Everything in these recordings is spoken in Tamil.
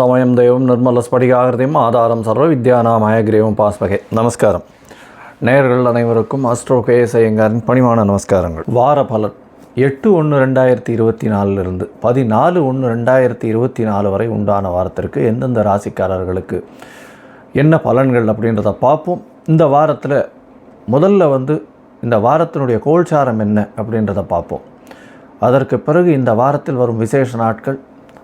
ஆனந்தமயம் தெய்வம் நிர்மல ஸ்படிகாகிருதியும் ஆதாரம் சர்வ வித்யானாமயகிரீவம் பாஸ்பகே. நமஸ்காரம். நேயர்கள் அனைவருக்கும் அஸ்ட்ரோ கேஎஸ் ஐயங்காரின் பணிவான நமஸ்காரங்கள். வார பலன். எட்டு ஒன்று ரெண்டாயிரத்தி இருபத்தி நாலுலேருந்து பதினாலு ஒன்று ரெண்டாயிரத்தி இருபத்தி நாலு வரை உண்டான வாரத்திற்கு எந்தெந்த ராசிக்காரர்களுக்கு என்ன பலன்கள் அப்படின்றத பார்ப்போம். இந்த வாரத்தில் முதல்ல வந்து இந்த வாரத்தினுடைய கோல்சாரம் என்ன அப்படின்றத பார்ப்போம். அதற்கு பிறகு இந்த வாரத்தில் வரும் விசேஷ நாட்கள்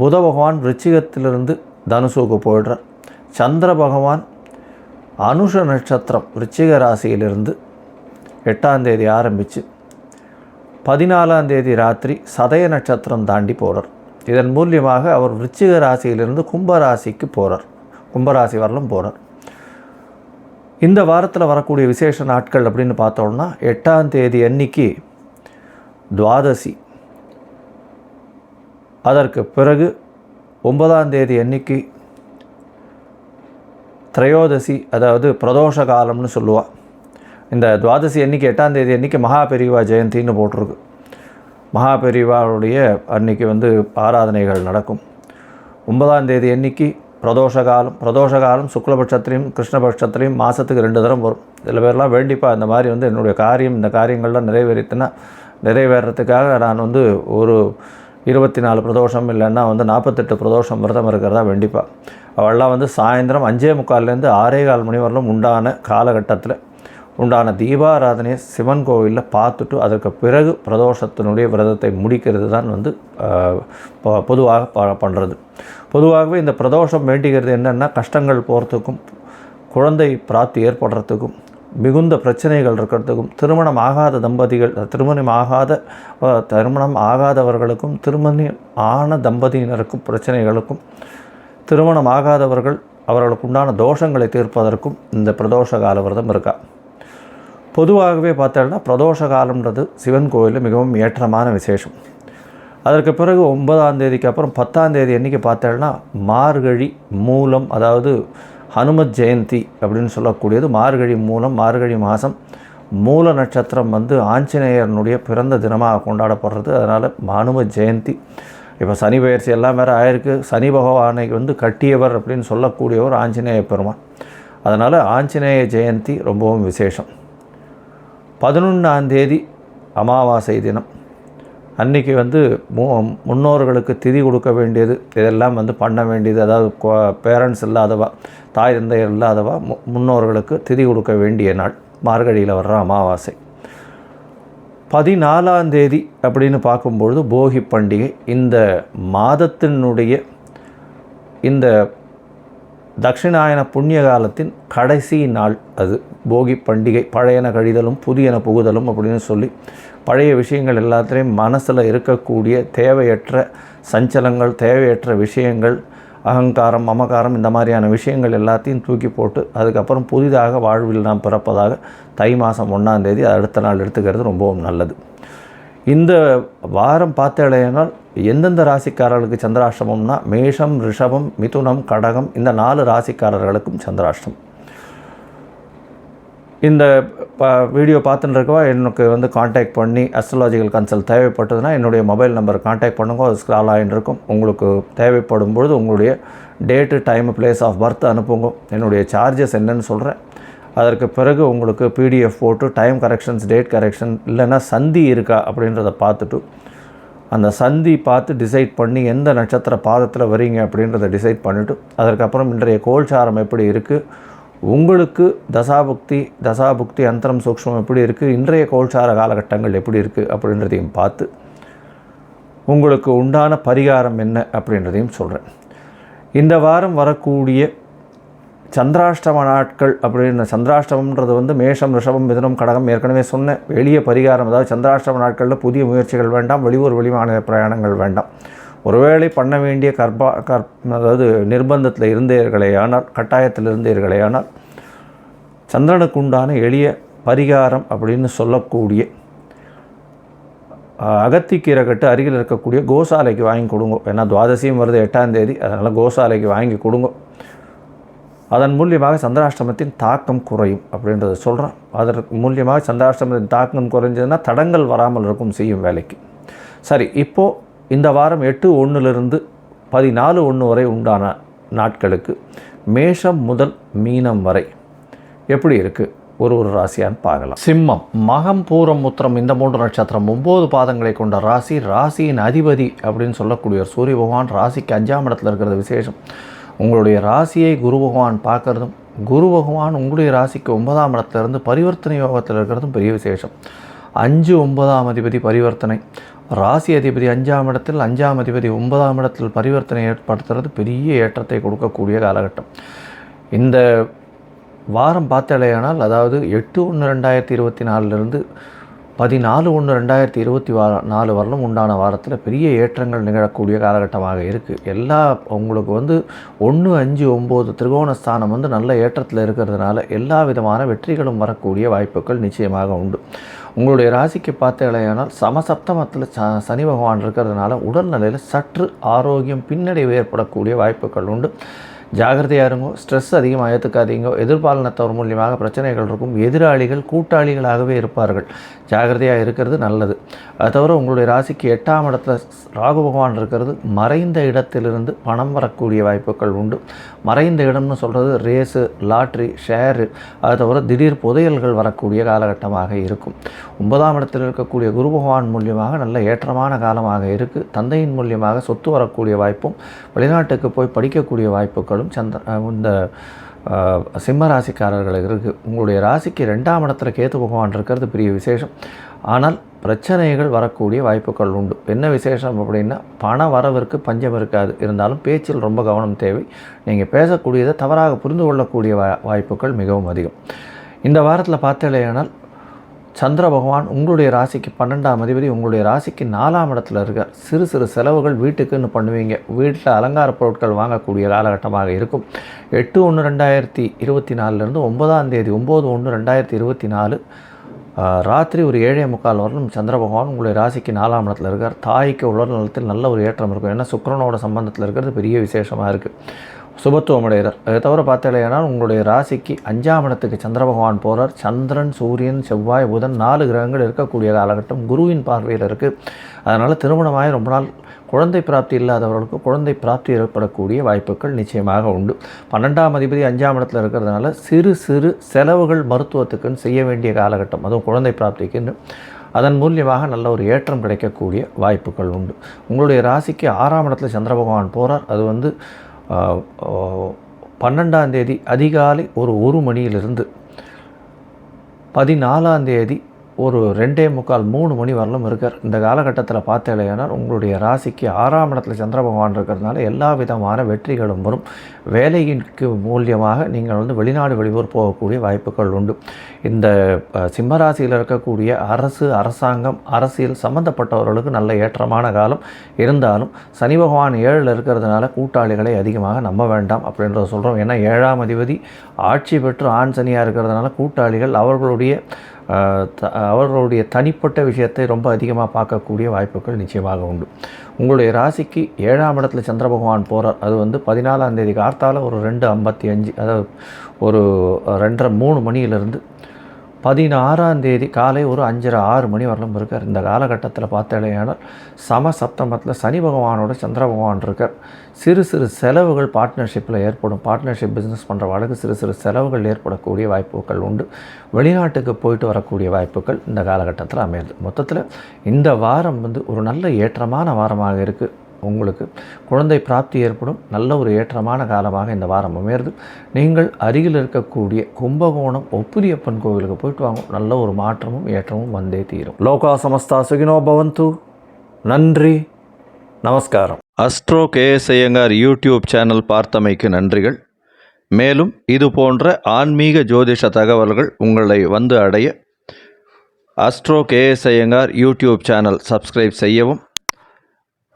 புத பகவான் விருச்சிகத்திலிருந்து தனுசுக்கு போயிடுறார். சந்திர பகவான் அனுஷ நட்சத்திரம் விருச்சிக ராசியிலிருந்து எட்டாம் தேதி ஆரம்பித்து பதினாலாம் தேதி ராத்திரி சதய நட்சத்திரம் தாண்டி போகிறார் இதன் மூலியமாக அவர் விருச்சிக ராசியிலிருந்து கும்பராசிக்கு போகிறார் கும்பராசி வரலும் போகிறார் இந்த வாரத்தில் வரக்கூடிய விசேஷ நாட்கள் அப்படின்னு பார்த்தோம்னா எட்டாம் தேதி அன்னைக்கு துவாதசி அதற்கு பிறகு ஒன்பதாம் தேதி அன்னைக்கு திரையோதசி அதாவது பிரதோஷ காலம்னு சொல்லுவாள் இந்த துவாதசி அன்னைக்கு எட்டாம் தேதி அன்னைக்கு மகாபெரிவா ஜெயந்தின்னு போட்டிருக்கு. மகாபெரிவாவுடைய அன்னைக்கு வந்து ஆராதனைகள் நடக்கும். ஒன்பதாம் தேதி அன்னைக்கு பிரதோஷ காலம். பிரதோஷ காலம் சுக்லபட்சத்துலேயும் கிருஷ்ணபட்சத்துலேயும் மாதத்துக்கு ரெண்டு தரம் வரும். சில பேர்லாம் வேண்டிப்பா இந்த மாதிரி வந்து என்னுடைய காரியம் இந்த காரியங்கள்லாம் நிறைவேறித்துன்னா நிறைவேறத்துக்காக நான் வந்து ஒரு இருபத்தி நாலு பிரதோஷம் இல்லைன்னா வந்து நாற்பத்தெட்டு பிரதோஷம் விரதம் இருக்கிறதா வேண்டிப்பா. அவள்லாம் வந்து சாயந்தரம் அஞ்சே முக்கால்லேருந்து ஆறே கால் மணி வரலும் உண்டான காலகட்டத்தில் உண்டான தீபாராதனையை சிவன் கோவிலில் பார்த்துட்டு அதற்கு பிறகு பிரதோஷத்தினுடைய விரதத்தை முடிக்கிறது தான் வந்து பொதுவாக ப பண்ணுறது. பொதுவாகவே இந்த பிரதோஷம் வேண்டிக்கிறது என்னென்னா கஷ்டங்கள் போகிறதுக்கும் குழந்தை பிராப்தி ஏற்படுறதுக்கும் மிகுந்த பிரச்சனைகள் இருக்கிறதுக்கும் திருமணம் ஆகாத தம்பதிகள் திருமணம் ஆகாத திருமணம் ஆகாதவர்களுக்கும் திருமணம் ஆன தம்பதியினருக்கும் பிரச்சனைகளுக்கும் திருமணம் ஆகாதவர்கள் அவர்களுக்கு உண்டான தோஷங்களை தீர்ப்பதற்கும் இந்த பிரதோஷ கால விரதம் இருக்கா? பொதுவாகவே பார்த்தோம்னா பிரதோஷ காலம்ன்றது சிவன் கோயிலில் மிகவும் ஏற்றமான விசேஷம். அதற்கு பிறகு ஒன்பதாம் தேதிக்கு அப்புறம் பத்தாம் தேதி அன்றைக்கி பார்த்தோம்னா மார்கழி மூலம் அதாவது ஹனுமத் ஜெயந்தி அப்படின்னு சொல்லக்கூடியது. மார்கழி மூலம் மார்கழி மாதம் மூல நட்சத்திரம் வந்து ஆஞ்சநேயரனுடைய பிறந்த தினமாக கொண்டாடப்படுறது. அதனால் ஹனும ஜெயந்தி. இப்போ சனி பயிற்சி எல்லாம் வேறு ஆயிருக்கு. சனி பகவானை வந்து கட்டியவர் அப்படின்னு சொல்லக்கூடியவர் ஆஞ்சநேய பெருமான். அதனால் ஆஞ்சநேய ஜெயந்தி ரொம்பவும் விசேஷம். பதினொன்றாம் தேதி அமாவாசை தினம். அன்னைக்கு வந்து மு முன்னோர்களுக்கு திதி கொடுக்க வேண்டியது இதெல்லாம் வந்து பண்ண வேண்டியது. அதாவது பேரண்ட்ஸ் இல்லாதவா தாய் தந்தையர் இல்லாதவா மு- முன்னோர்களுக்கு திதி கொடுக்க வேண்டிய நாள். மார்கழியில் வர்ற அமாவாசை. பதினாலாம் தேதி அப்படின்னு பார்க்கும்பொழுது போகி பண்டிகை. இந்த மாதத்தினுடைய இந்த தக்ஷிணாயன புண்ணிய காலத்தின் கடைசி நாள் அது. போகி பண்டிகை பழையன கழிதலும் புதியன புகுதலும் அப்படின்னு சொல்லி பழைய விஷயங்கள் எல்லாத்துலேயும் மனசில் இருக்கக்கூடிய தேவையற்ற சஞ்சலங்கள் தேவையற்ற விஷயங்கள் அகங்காரம் மமகாரம் இந்த மாதிரியான விஷயங்கள் எல்லாத்தையும் தூக்கி போட்டு அதுக்கப்புறம் புதிதாக வாழ்வில் நாம் பிறப்பதாக தை மாதம் ஒன்றாந்தேதி அடுத்த நாள் எடுத்துக்கிறது ரொம்பவும் நல்லது. இந்த வாரம் பார்த்தேனால் எந்தெந்த ராசிக்காரர்களுக்கு சந்திராஷ்டமம்னா மேஷம் ரிஷபம் மிதுனம் கடகம் இந்த நாலு ராசிக்காரர்களுக்கும் சந்திராஷ்டம். இந்த ப வீடியோ பார்த்துட்டு இருக்கவா எனக்கு வந்து காண்டாக்ட் பண்ணி அஸ்ட்ராலாஜிக்கல் கன்சல்ட் தேவைப்பட்டதுன்னா என்னுடைய மொபைல் நம்பர் காண்டாக்ட் பண்ணுங்க அது ஸ்க்ரால் ஆகிட்டு இருக்கும் உங்களுக்கு தேவைப்படும் பொழுது உங்களுடைய date time place of birth அனுப்புங்க. என்னுடைய சார்ஜஸ் என்னன்னு சொல்கிறேன் அதற்கு பிறகு உங்களுக்கு பிடிஎஃப் போட்டு டைம் கரெக்ஷன்ஸ் டேட் கரெக்ஷன் இல்லைன்னா சந்தி இருக்கா அப்படின்றத பார்த்துட்டு அந்த சந்தி பார்த்து டிசைட் பண்ணி எந்த நட்சத்திர பாதத்தில் வரீங்க அப்படின்றத டிசைட் பண்ணிவிட்டு அதற்கப்புறம் இன்றைய கோல்சாரம் எப்படி இருக்குது உங்களுக்கு தசாபுக்தி தசாபுக்தி அந்தரம் சூக்ஷ்மம் எப்படி இருக்குது இன்றைய கோல்சார காலகட்டங்கள் எப்படி இருக்குது அப்படின்றதையும் பார்த்து உங்களுக்கு உண்டான பரிகாரம் என்ன அப்படின்றதையும் சொல்கிறேன் இந்த வாரம் வரக்கூடிய சந்திராஷ்டம நாட்கள் அப்படின்னு சந்திராஷ்டமன்றது வந்து மேஷம் ரிஷபம் மிதனம் கடகம் ஏற்கனவே சொன்ன எளிய பரிகாரம். அதாவது சந்திராஷ்டம நாட்களில் புதிய முயற்சிகள் வேண்டாம் வெளியூர் வெளிமாநில பிரயாணங்கள் வேண்டாம். ஒருவேளை பண்ண வேண்டிய கற்பா கற் அதாவது நிர்பந்தத்தில் இருந்தீர்களேயானால் கட்டாயத்தில் இருந்தீர்களேயானால் சந்திரனுக்கு உண்டான எளிய பரிகாரம் அப்படின்னு சொல்லக்கூடிய அகத்திக்கீரை கட்டு அருகில் இருக்கக்கூடிய கோசாலைக்கு வாங்கி கொடுங்க. ஏன்னா துவாதசியும் வருது எட்டாம் தேதி அதனால் கோசாலைக்கு வாங்கி கொடுங்க. அதன் மூலியமாக சந்திராஷ்டிரமத்தின் தாக்கம் குறையும் அப்படின்றத சொல்கிறோம் அதற்கு மூலியமாக சந்திராஷ்டிரமத்தின் தாக்கம் குறைஞ்சதுன்னா தடங்கள் வராமல் இருக்கும் செய்யும் வேலைக்கு. சரி இப்போது இந்த வாரம் எட்டு ஒன்றுலேருந்து பதினாலு ஒன்று வரை உண்டான நாட்களுக்கு மேஷம் முதல் மீனம் வரை எப்படி இருக்குது ஒரு ஒரு ராசியான்னு பார்க்கலாம். சிம்மம் மகம் பூரம் உத்திரம் இந்த மூன்று நட்சத்திரம் ஒம்பது பாதங்களை கொண்ட ராசி ராசியின் அதிபதி அப்படின்னு சொல்லக்கூடிய சூரிய பகவான் ராசிக்கு அஞ்சாம் இடத்துல இருக்கிறது விசேஷம். உங்களுடைய ராசியை குரு பகவான் பார்க்கறதும் குரு பகவான் உங்களுடைய ராசிக்கு ஒன்பதாம் இடத்துல இருந்து பரிவர்த்தனை யோகத்தில் இருக்கிறதும் பெரிய விசேஷம். அஞ்சு ஒன்பதாம் அதிபதி பரிவர்த்தனை. ராசி அதிபதி அஞ்சாம் இடத்தில் அஞ்சாம் அதிபதி ஒன்பதாம் இடத்தில் பரிவர்த்தனை ஏற்படுத்துறது பெரிய ஏற்றத்தை கொடுக்கக்கூடிய காலகட்டம். இந்த வாரம் பார்த்தாலேயானால் அதாவது எட்டு ஒன்று ரெண்டாயிரத்தி இருபத்தி நாலுலேருந்து பதினாலு ஒன்று ரெண்டாயிரத்தி இருபத்தி வா நாலு வரலும் உண்டான வாரத்தில் பெரிய ஏற்றங்கள் நிகழக்கூடிய காலகட்டமாக இருக்குது எல்லா உங்களுக்கு வந்து ஒன்று அஞ்சு ஒம்பது திரிகோணஸ்தானம் வந்து நல்ல ஏற்றத்தில் இருக்கிறதுனால எல்லா விதமான வெற்றிகளும் வரக்கூடிய வாய்ப்புகள் நிச்சயமாக உண்டு. உங்களுடைய ராசிக்கு பார்த்தீங்களேயானால் சமசப்தமத்தில் ச சனி பகவான் இருக்கிறதுனால உடல்நிலையில் சற்று ஆரோக்கியம் பின்னடைவு ஏற்படக்கூடிய வாய்ப்புகள் உண்டு. ஜாகிரதையாக இருங்கோ ஸ்ட்ரெஸ் அதிகமாக ஏற்றுக்காதீங்க எதிர்பாலனத்தவர் மூலியமாக பிரச்சனைகள் இருக்கும் எதிராளிகள் கூட்டாளிகளாகவே இருப்பார்கள். ஜாகிரதையாக இருக்கிறது நல்லது. அது தவிர உங்களுடைய ராசிக்கு எட்டாம் இடத்துல ராகு பகவான் இருக்கிறது மறைந்த இடத்திலிருந்து பணம் வரக்கூடிய வாய்ப்புகள் உண்டு. மறைந்த இடம்னு சொல்கிறது ரேஸு லாட்ரி ஷேரு அது தவிர திடீர் புதையல்கள் வரக்கூடிய காலகட்டமாக இருக்கும். ஒன்பதாம் இடத்தில் இருக்கக்கூடிய குரு பகவான் மூலியமாக நல்ல ஏற்றமான காலமாக இருக்குது தந்தையின் மூலியமாக சொத்து வரக்கூடிய வாய்ப்பும் வெளிநாட்டுக்கு போய் படிக்கக்கூடிய வாய்ப்புகளும் சந்திர இந்த சிம்ம ராசிக்காரர்களுக்கு இருக்குது உங்களுடைய ராசிக்கு ரெண்டாம் இடத்துல கேத்து பகவான் இருக்கிறது பெரிய விசேஷம். ஆனால் பிரச்சனைகள் வரக்கூடிய வாய்ப்புகள் உண்டு. என்ன விசேஷம் அப்படின்னா பண வரவிற்கு பஞ்சம் இருக்காது. இருந்தாலும் பேச்சில் ரொம்ப கவனம் தேவை. நீங்கள் பேசக்கூடியதை தவறாக புரிந்து கொள்ளக்கூடிய வா வாய்ப்புகள் மிகவும் அதிகம். இந்த வாரத்தில் பார்த்தலையானால் சந்திர பகவான் உங்களுடைய ராசிக்கு பன்னெண்டாம் அதிபதி உங்களுடைய ராசிக்கு நாலாம் இடத்துல இருக்கார். சிறு சிறு செலவுகள் வீட்டுக்குன்னு பண்ணுவீங்க. வீட்டில் அலங்கார பொருட்கள் வாங்கக்கூடிய காலகட்டமாக இருக்கும். எட்டு ஒன்று ரெண்டாயிரத்தி இருபத்தி நாலுலேருந்து ஒன்பதாம் தேதி ஒம்பது ஒன்று ரெண்டாயிரத்தி இருபத்தி நாலு ராத்திரி ஒரு ஏழே முக்கால் வரலும் சந்திர பகவான் உங்களுடைய ராசிக்கு நாலாம் இடத்துல இருக்கார். தாய்க்கு உடல் நலத்தில் நல்ல ஒரு ஏற்றம் இருக்கும். ஏன்னா சுக்கரனோட சம்பந்தத்தில் இருக்கிறது பெரிய விசேஷமாக இருக்குது சுபத்துவம் அடைகிறார் அதை தவிர பார்த்தீங்கன்னா உங்களுடைய ராசிக்கு அஞ்சாம் இடத்துக்கு சந்திர பகவான் போகிறார் சந்திரன் சூரியன் செவ்வாய் புதன் நாலு கிரகங்கள் இருக்கக்கூடிய காலகட்டம் குருவின் பார்வையில் இருக்குது அதனால் திருமணமாகி ரொம்ப நாள் குழந்தை பிராப்தி இல்லாதவர்களுக்கு குழந்தை பிராப்தி ஏற்படக்கூடிய வாய்ப்புகள் நிச்சயமாக உண்டு. பன்னெண்டாம் அதிபதி அஞ்சாம் இடத்துல இருக்கிறதுனால சிறு சிறு செலவுகள் மருத்துவத்துக்குன்னு செய்ய வேண்டிய காலகட்டம். அதுவும் குழந்தை பிராப்திக்குன்னு. அதன் மூலியமாக நல்ல ஒரு ஏற்றம் கிடைக்கக்கூடிய வாய்ப்புகள் உண்டு. உங்களுடைய ராசிக்கு ஆறாம் இடத்துல சந்திர பகவான் போகிறார் அது வந்து பன்னெண்டாந்தேதி பன்னெண்டாம் தேதி அதிகாலை ஒரு ஒரு மணியிலிருந்து பதினாலாம் தேதி ஒரு ரெண்டே முக்கால் மூணு மணி வரலும் இருக்கார். இந்த காலகட்டத்தில் பார்த்தேலையானால் உங்களுடைய ராசிக்கு ஆறாம் இடத்துல சந்திர பகவான் இருக்கிறதுனால எல்லா விதமான வெற்றிகளும் வரும். வேலைக்கு மூலியமாக நீங்கள் வந்து வெளிநாடு வெளியூர் போகக்கூடிய வாய்ப்புகள் உண்டு. இந்த சிம்மராசியில் இருக்கக்கூடிய அரசு அரசாங்கம் அரசியல் சம்பந்தப்பட்டவர்களுக்கு நல்ல ஏற்றமான காலம் இருந்தாலும் சனி பகவான் ஏழில் இருக்கிறதுனால கூட்டாளிகளை அதிகமாக நம்ப வேண்டாம் அப்படின்றத சொல்கிறோம் ஏன்னா ஏழாம் அதிபதி ஆட்சி பெற்று ஆண் சனியாக இருக்கிறதுனால கூட்டாளிகள் அவர்களுடைய அவர்களுடைய தனிப்பட்ட விஷயத்தை ரொம்ப அதிகமாக பார்க்கக்கூடிய வாய்ப்புகள் நிச்சயமாக உண்டு. உங்களுடைய ராசிக்கு ஏழாம் இடத்துல சந்திர பகவான் போகிறார் அது வந்து பதினாலாம் தேதி கார்த்தால ஒரு ரெண்டு ஐம்பத்தி அஞ்சு அதாவது ஒரு ரெண்டரை மூணு மணியிலிருந்து பதினாறாம் தேதி காலை ஒரு அஞ்சரை ஆறு மணி வரலும் இருக்கார். இந்த காலகட்டத்தில் பார்த்தேனால் சம சப்தமத்தில் சனி பகவானோட சந்திர பகவான் இருக்கார். சிறு சிறு செலவுகள் பார்ட்னர்ஷிப்பில் ஏற்படும். பார்ட்னர்ஷிப் பிஸ்னஸ் பண்ணுற வழக்கு சிறு சிறு செலவுகள் ஏற்படக்கூடிய வாய்ப்புகள் உண்டு. வெளிநாட்டுக்கு போயிட்டு வரக்கூடிய வாய்ப்புகள் இந்த காலகட்டத்தில் அமையுது. மொத்தத்தில் இந்த வாரம் வந்து ஒரு நல்ல ஏற்றமான வாரமாக இருக்குது உங்களுக்கு. குழந்தை பிராப்தி ஏற்படும். நல்ல ஒரு ஏற்றமான காலமாக இந்த வாரம் அமையிறது. நீங்கள் அருகில் இருக்கக்கூடிய கும்பகோணம் ஒப்புரியப்பன் கோவிலுக்கு போயிட்டு வாங்க. நல்ல ஒரு மாற்றமும் ஏற்றமும் வந்தே தீரும். லோகா சமஸ்தா சுகினோ பவந்து. நன்றி. நமஸ்காரம். Astro KS Iyengar YouTube channel பார்த்தமைக்கு நன்றிகள். மேலும் இது போன்ற ஆன்மீக ஜோதிஷ தகவல்கள் உங்களை வந்து அடைய astro KS Iyengar YouTube channel subscribe செய்யவும்